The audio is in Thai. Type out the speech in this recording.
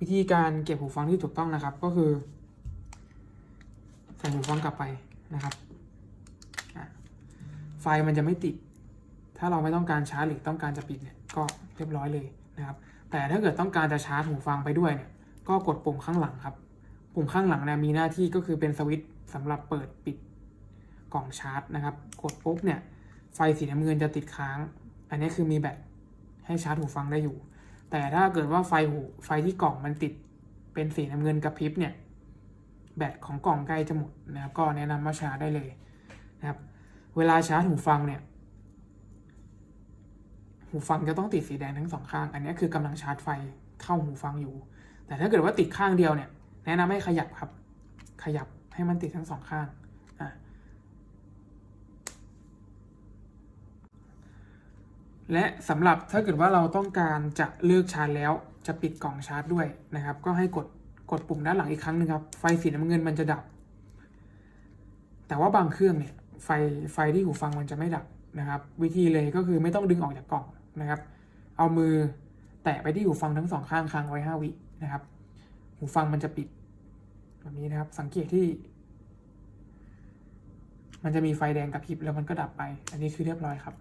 วิธีการเก็บหูฟังที่ถูกต้องนะครับ ก็คือ ใส่หูฟังกลับไปนะครับ ไฟมันจะไม่ติด ถ้าเราไม่ต้องการชาร์จหรือต้องการจะปิดเนี่ยก็เรียบร้อยเลยนะครับ แต่ถ้าเกิดต้องการจะชาร์จหูฟังไปด้วยเนี่ยก็กดปุ่มข้างหลังครับ ปุ่มข้างหลังเนี่ยมีหน้าที่ก็คือเป็นสวิตช์สำหรับเปิดปิดกล่องชาร์จนะครับ กดปุ๊บเนี่ยไฟสีน้ำเงินจะติดค้าง อันนี้คือมีแบตให้ชาร์จหูฟังได้อยู่ แต่ถ้าเกิดว่าไฟหูไฟที่กล่องมันติดเป็นสีน้ำเงินกระพริบเนี่ยแบตของกล่องใกล้จะหมดนะครับก็แนะนำว่าชาร์จได้เลยนะครับ เวลาชาร์จหูฟังเนี่ยหูฟังจะต้องติดสีแดงทั้งสองข้าง อันนี้คือกำลังชาร์จไฟเข้าหูฟังอยู่ แต่ถ้าเกิดว่าติดข้างเดียวเนี่ย แนะนำให้ขยับครับ ขยับให้มันติดทั้งสองข้าง อะ และสำหรับถ้าเกิดว่าเราต้องการจะเลือกชาร์จแล้ว จะปิดกล่องชาร์จด้วยนะครับ ก็ให้กดกดปุ่มด้านหลังอีกครั้งหนึ่งครับ ไฟสีน้ำเงินมันจะดับ แต่ว่าบางเครื่องเนี่ยไฟไฟที่หูฟังมันจะไม่ดับนะครับ วิธีเลยก็คือไม่ต้องดึงออกจากกล่องนะครับ เอามือแตะไปที่หูฟังทั้งสองข้างค้างไว้ห้าวินะครับ หูฟังมันจะปิดแบบนี้นะครับ สังเกตที่ มันจะมีไฟแดงกระพริบแล้วมันก็ดับไป อันนี้คือเรียบร้อยครับ